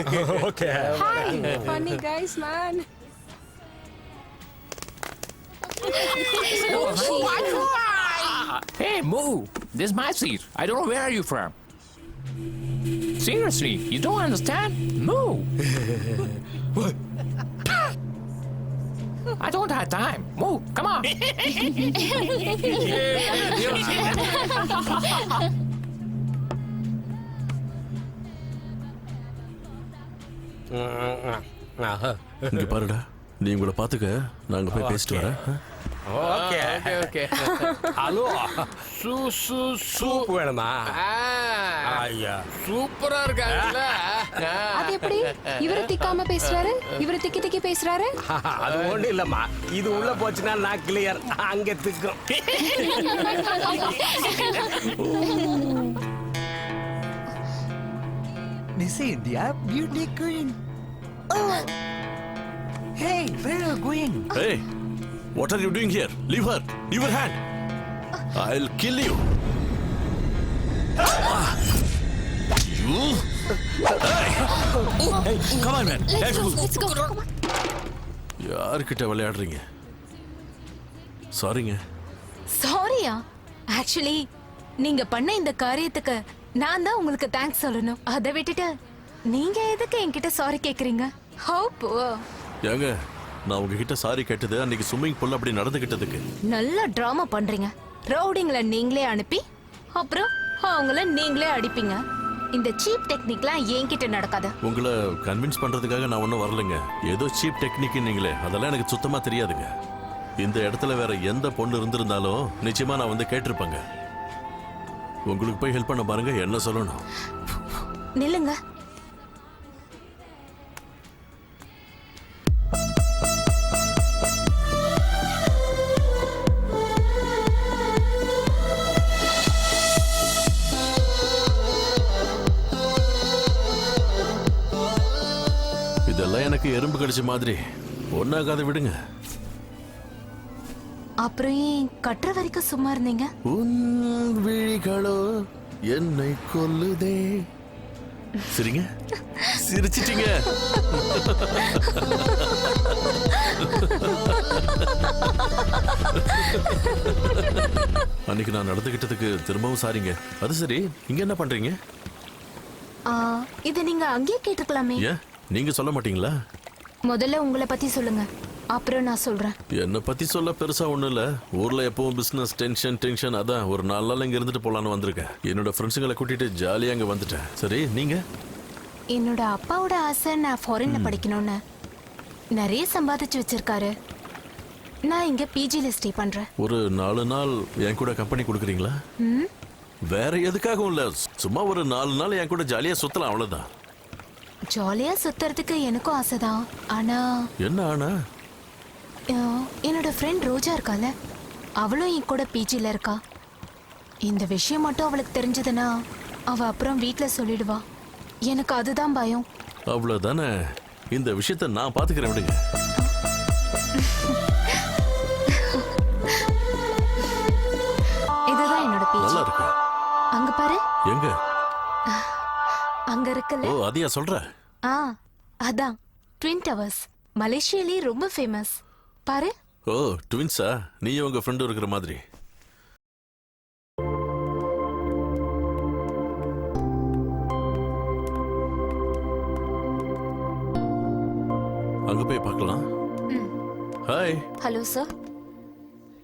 Okay Hi, funny guys, man. Hey, Moo, This is my seat. I don't know where are you from. Seriously, you don't understand? Move! I don't have time. Moo, Come on! இங்க பாருடா. நீ உங்களை பாத்துக்க நாங்க போய் பேசிட்டு வரேன். Okay. okay, okay. Hello. சூ சூ சூ. சூப் வேணுமா? ஆ, ஐயா. சூப்பரா இருக்காங்கல்ல. அது எப்படி? இவரு திக்காம பேசுறாரு? இவரு திக்கி திக்கி பேசுறாரு? அது இல்லம்மா. இது உள்ள போச்சுன்னா நான் கிளியர் அங்க திக்கும். Miss India, beauty queen. Oh! Hey, where are you going? Hey, what are you doing here? Leave her. Leave her hand. I'll kill you. Ah. You. Hey. Hey, come on, man. Let's go. யார்கிட்ட விளையாடுறீங்க சாரிங்க சாரியா actually நீங்க பண்ண இந்த காரியத்துக்கு நான் தான் உங்களுக்கு தேங்க்ஸ் சொல்லணும். அதை விட்டுட்டு நீங்க எதுக்கு என்கிட்ட சாரி கேக்குறீங்க? ஹோப் ஏங்க நான் உங்ககிட்ட சாரி கேட்டது அன்னைக்கு ஸ்விம்மிங் பூல் அப்படி நடந்துகிட்டதுக்கு. நல்ல டிராமா பண்றீங்க. ரவுடிங்களை நீங்களே அனுப்பி அப்புறம் அவங்கள நீங்களே அடிப்பீங்க. இந்த சீப் டெக்னிக்லாம் என்கிட்ட நடக்காது. உங்களை கன்வின்ஸ் பண்றதுக்காக நான் ஒன்றும் வரலைங்க. ஏதோ சீப் டெக்னிக் நீங்களே. அதெல்லாம் எனக்கு சுத்தமா தெரியாதுங்க. இந்த இடத்துல வேற எந்த பொண்ணு இருந்திருந்தாலும் நிச்சயமா நான் வந்து கேட்டிருப்பேங்க. உங்களுக்கு போய் ஹெல்ப் பண்ண பாருங்க என்ன சொல்லணும். நில்லுங்க. இதெல்லாம் எனக்கு எறும்பு கடிச்ச மாதிரி. ஒன்னாகாத விடுங்க. அப்புறம் ஏன் கட்டுற வரைக்கும் சும்மா இருந்தீங்க? உன் விழிகளோ என்னை கொல்லுதே. சரிங்க. சிரிச்சிட்டீங்க. அன்னைக்கு நான் நடந்துகிட்டதுக்கு திரும்பவும் சாரிங்க. அது சரி இங்க என்ன பண்றீங்க? இதை நீங்க அங்கேயே கேட்டிருக்கலாமே ஏன் நீங்க சொல்ல மாட்டீங்களா? முதல்ல உங்களை பத்தி சொல்லுங்க. அப்புறம் நான் சொல்றேன். என்னை பத்தி சொல்ல பெருசா ஒண்ணும் இல்ல. ஊர்ல எப்பவும் பிசினஸ் டென்ஷன் டென்ஷன் அதான் ஒரு நாலு நாள் இங்க இருந்துட்டு போலான்னு வந்திருக்கேன். என்னோட ஃப்ரெண்ட்ஸுங்களை கூட்டிட்டு ஜாலியா அங்க வந்துட்டேன். சரி நீங்க? என்னோட அப்பாவோட ஆசை நான் ஃபாரின்ல படிக்கணும்னு. நிறைய சம்பாதிச்சு வச்சிருக்காரு. நான் இங்க பிஜில ஸ்டே பண்றேன். ஒரு நாலு நாள் என் கூட கம்பெனி கொடுக்குறீங்களா? ம்? வேற எதுக்காகவும் இல்ல. சும்மா ஒரு நாலு நாள் என் கூட ஜாலியா சுத்தலாம் அவ்வளவுதான். ஜாலியா சுத்துறதுக்கு எனக்கும் ஆசைதான். ஆனா என்ன ஆனா? என்னோட ஃப்ரெண்ட் ரோஜா இருக்கால. அவளும் என் கூட பிஜில இருக்கா. இந்த விஷயம் மட்டும் அவளுக்கு தெரிஞ்சதுன்னா அவ அப்புறம் வீட்ல சொல்லிடுவா. எனக்கு அதுதான் பயம். அவ்வளவுதானே? இந்த விஷயத்த நான் பாத்துக்கிறேன் விடுங்க. இதுதான் என்னோட பிஜி நல்லா இருக்கு? அங்க பாரு. எங்க? அங்க இருக்குல்ல. ஓ அதையா சொல்ற? ஆ அதான். ட்வின் டவர்ஸ் மலேசியாலே ரொம்ப ஃபேமஸ் பாரு. ஓ ட்வின்ஸா நீ உங்க ஃப்ரெண்டு இருக்கிற மாதிரி. அங்க போய் பார்க்கலாம். Hi hello sir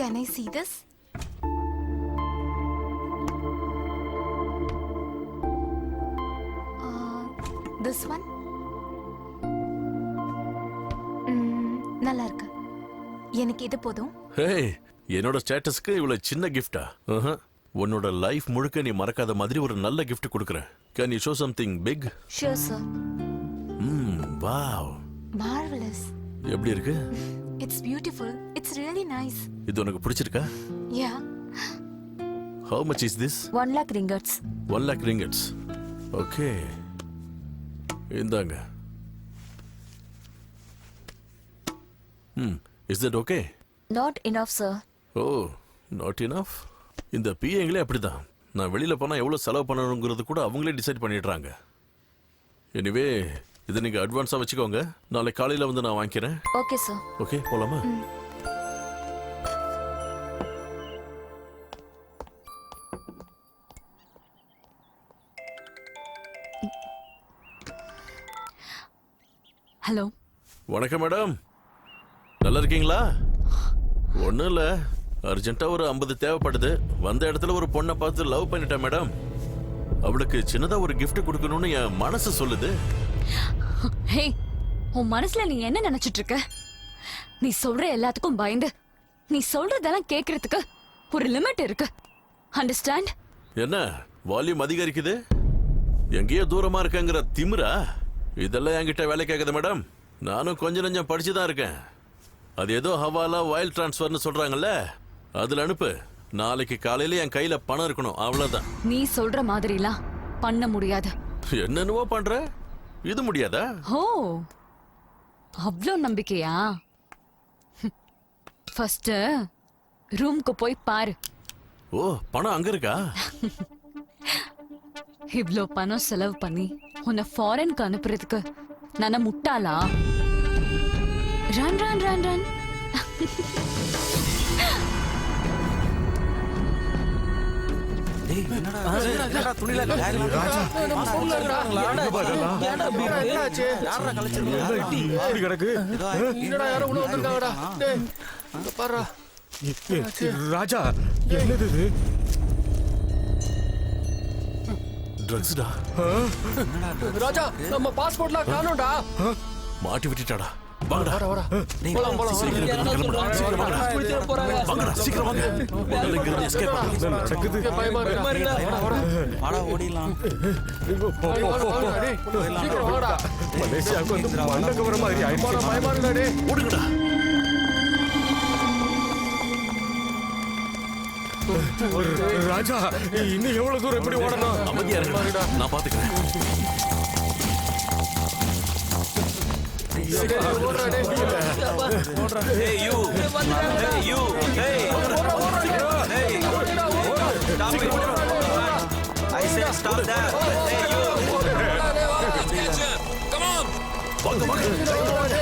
can I see this? This one நல்லா இருக்கு. எனக்கு இது போதும். ஹே என்னோட ஸ்டேட்டஸ்க்கு இவ்வளவு சின்ன கிஃப்டா உன்னோட லைஃப் முழுக்க நீ மறக்காத மாதிரி ஒரு நல்ல கிஃப்ட் கொடுக்குறேன். Can you show something big sure sir hmm wow marvellous எப்படி இருக்கு? It's beautiful it's really nice இது உனக்கு பிடிச்சிருக்கா? Yeah how much is this one lakh ringgits one lakh ringgits okay இந்தாங்க. ம். Is that okay not enough sir oh not enough இந்த பிஏங்களே அப்படிதான். நான் வெளியில போனா எவ்வளவு செலவு பண்ணணுங்கிறது கூட அவங்களே டிசைட் பண்ணிடுறாங்க. எனிவே இதை நீங்க அட்வான்ஸா வச்சுக்கோங்க. நாளை காலையில வந்து நான் வாங்கிக்கிறேன். ஓகே சார் ஓகே போலாமா? ஹலோ வணக்கம் மேடம் நல்லா இருக்கீங்களா ஒன்றும் இல்லை. அர்ஜென்ட்டாக ஒரு ஐம்பது தேவைப்படுது. வந்த இடத்துல ஒரு பொண்ணை பார்த்து லவ் பண்ணிட்டேன் மேடம். அவளுக்கு சின்னதாக ஒரு gift கொடுக்கணும்னு என் மனசு சொல்லுது. ஹே உன் மனசுல நீ என்ன நினைச்சிட்டு இருக்க நீ சொல்ற எல்லாத்துக்கும் பயந்து நீ சொல்றதெல்லாம் கேக்குறதுக்கு ஒரு லிமிட் இருக்கு. அண்டர்ஸ்டாண்ட் என்ன வால்யூம் அதிகரிக்குது? எங்கேயோ தூரமா இருக்கேங்கிற திமிரா? இதெல்லாம் என்கிட்ட வேலை கேட்குது மேடம். நானும் கொஞ்சம் நஞ்சம் படிச்சு தான் இருக்கேன். அது ஏதோ ஹவாலா வயல் டிரான்ஸ்ஃபர்னு சொல்றாங்கல்ல? அதுல அனுப்பு. நாளைக்கு காலையில என் கையில பணம் இருக்கணும். அவ்வளவுதான். நீ சொல்ற மாதிரிலாம் பண்ண முடியாது. என்னென்னவோ பண்ற? இது முடியாதா? ஓ அவ்வளோ நம்பிக்கையா? ஃபர்ஸ்ட் ரூம்க்கு போய் பாரு. ஓ பணம் அங்க இருக்கா? இவ்ளோ பணம் செலவு பண்ணி உன்னை ஃபாரின்க்கு அனுப்புறதுக்கு நான முட்டாளா? ரன் ரன் ரன் ரன் இப்படி கிடக்கு. என்னடா யாரோ உள்ள வந்திருக்காங்கடா? டேய் இங்க பாருடா. ராஜா என்னது இது? ட்ரக்ஸ்டா ராஜா நம்ம பாஸ்போர்ட்லாம் காணோம்டா. மாட்டி விட்டுட்டாடா. வாங்கடா. வாடா போலாம் போலாம். சீக்கிரம் கிளம்புடா, சீக்கிரம் வாங்கடா. வாங்கடா சீக்கிரம் வாங்க. முதல்ல இங்கிருந்து escape பண்ணுங்க. நடக்குது இங்க பயமா இருக்குடா வாடா. வாடா வாடா. ஓடிடலாம் போ, போ, டேய், போ, வாடா, போ, போ. வாடா, டேய். சீக்கிரம் வாடா. மலேசியாவுக்கு வந்து மண்டக்கு வர மாதிரி போடா, ஆயிடுச்சு. பயமா இருக்குடா டேய். ஓடுங்கடா. ராஜா இன்னும் எவ்வளவு தூரம் எப்படி ஓடணும்? அமைதியா இருங்கடா நான் பாத்துக்கிறேன். I said stop that! Hey, you! வாங்க வாங்க டேய் வாடா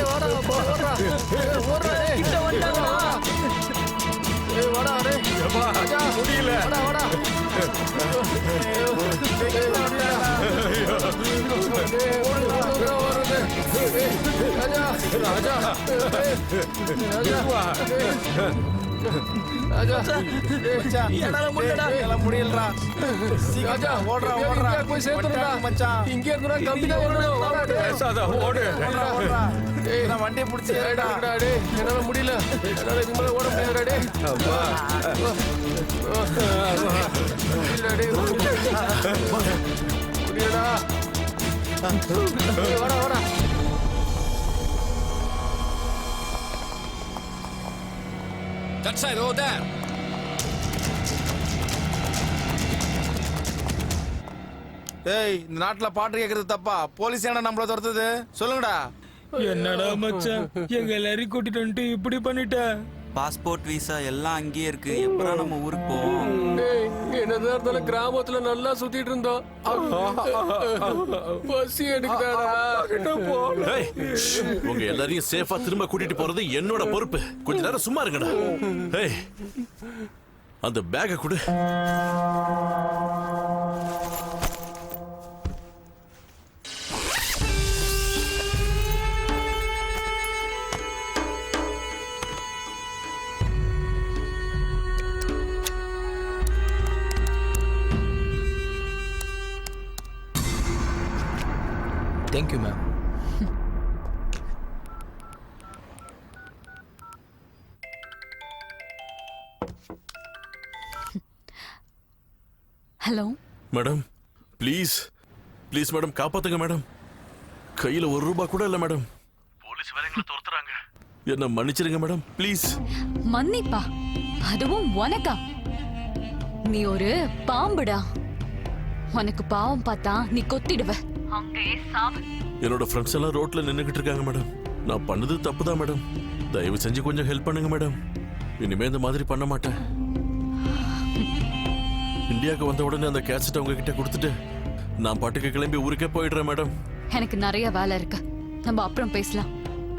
ராஜா. ராஜா. வண்டியை பிடிச்சி என்னால முடியல. என்னால இதுக்கு மேல ஓட முடியாதுடா டேய். முடியல டேய். That side, over there. ஏய் இந்த நாட்டுல பாட்டு கேக்குறது தப்பா. போலீஸ் ஏன்டா நம்மள துரத்துது? சொல்லுங்கடா. என்னடா மச்சான்? எங்க எல்லாரையும் கூட்டிட்டு வந்துட்டு இப்படி பண்ணிட்ட? பாஸ்போர்ட் விசா எல்லாம் அங்கேயே இருக்கு. எப்பறம் நம்ம ஊருக்கு போவோம்? என்னதான் இருந்தாலும் கிராமத்துல நல்லா சுத்திட்டு இருந்தோம் பசி எடுக்குதாடா. ஏய், ஷ், உங்க எல்லாரையும் சேஃபா திரும்ப கூட்டிட்டு போறது என்னோட பொறுப்பு. கொஞ்ச நேரம் சும்மா இருங்கடா. ஏய் அந்த பேக கொடு. Thank you ma'am hello madam please please madam காப்பாத்துங்க மேடம் கையில ஒரு ரூபாய் கூட இல்ல மேடம் போலீஸ் வேற எங்களை துரத்துறாங்க. என்ன மன்னிச்சிருங்க மேடம் ப்ளீஸ் மன்னிப்பா? அதுவும் உனக்கா? நீ ஒரு பாம்புடா. உனக்கு பாவம் பார்த்தா நீ கொத்திடுவ. என்னோட ஃப்ரெண்ட்ஸ் எல்லாம் ரோட்ல நின்னுகிட்டு இருக்காங்க மேடம் நான் பண்ணது தப்பு தான் மேடம் தயவு செஞ்சு கொஞ்சம் ஹெல்ப் பண்ணுங்க மேடம் இனிமே இந்த மாதிரி பண்ண மாட்டேன். இந்தியாவுக்கு வந்த உடனே அந்த கேசட்டை உங்ககிட்ட கொடுத்துட்டு நான் பாட்டுக்கு கிளம்பி ஊருக்கே போயிடுறேன் மேடம் எனக்கு நிறைய வேலை இருக்கு. நம்ம அப்புறம் பேசலாம்.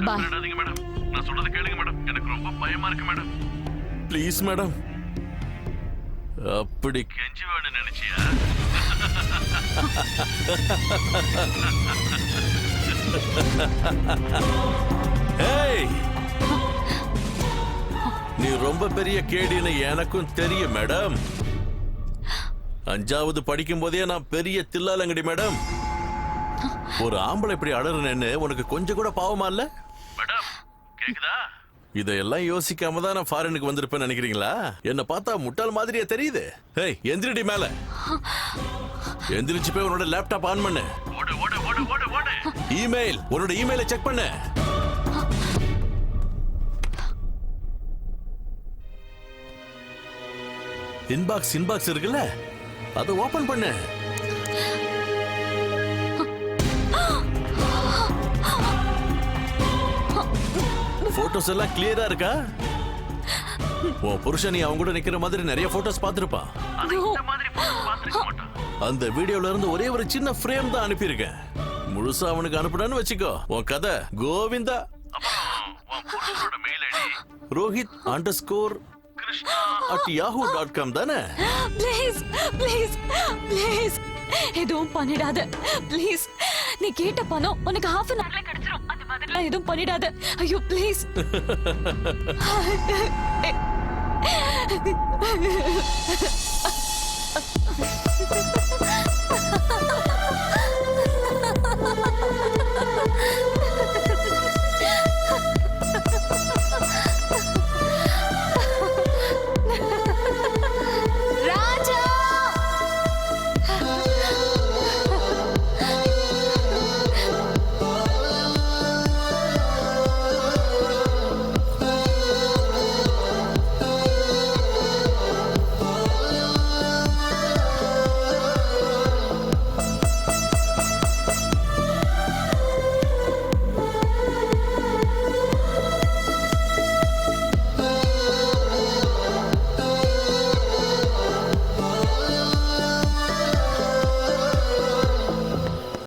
பாய் மேடம் நான் சொல்றது கேளுங்க மேடம் எனக்கு ரொம்ப பயமா இருக்கு மேடம் ப்ளீஸ் மேடம் அப்படி கெஞ்சி வேணும் நினைச்சியா? நீ ரொம்ப பெரிய கேடின்னு எனக்கும் தெரியும் மேடம். அஞ்சாவது படிக்கும் போதே நான் பெரிய தில்லாலங்கடி மேடம். ஒரு ஆம்பளை இப்படி அடறனேன்னு உனக்கு கொஞ்சம் கூட பாவமா இல்ல? மேடம் கேக்குதா? இதெல்லாம் யோசிக்காம தான் நான் ஃபாரினுக்கு வந்திருப்பேன் நினைக்கிறீங்களா? என்ன பார்த்தா முட்டாள் மாதிரியே தெரியுது. ஏய் எந்திரிடி மேல. எந்திரிச்சு போய் உன்னோட லேப்டாப் ஆன் பண்ணு. இமெயில் உன்னோட இமெயிலை செக் பண்ணு. இன்பாக்ஸ் இன்பாக்ஸ் இருக்குல்ல? அதை ஓபன் பண்ணு. போட்டோஸ் எல்லாம் கிளியரா இருக்கா? உன் புருஷன் நீ அவங்க கூட நிக்கிற மாதிரி நிறைய போட்டோஸ் பார்த்திருப்பான். அந்த வீடியோல இருந்து ஒரே ஒரு சின்ன ஃப்ரேம் தான் அனுப்பியிருக்கேன். முழுசா அவனுக்கு அனுப்புனு வச்சுக்கோ. உன் கதை Govinda. Rohit underscore at Yahoo dot com தானே? ப்ளீஸ் ப்ளீஸ் ப்ளீஸ் எதுவும் பண்ணிடாத. ப்ளீஸ் நீ கேட்ட பணம் உனக்கு ஹாஃப் அன் ஹவர்ல கிடைச்சிரும். அந்த மாதிரிலாம் எதுவும் பண்ணிடாத. ஐயோ ப்ளீஸ்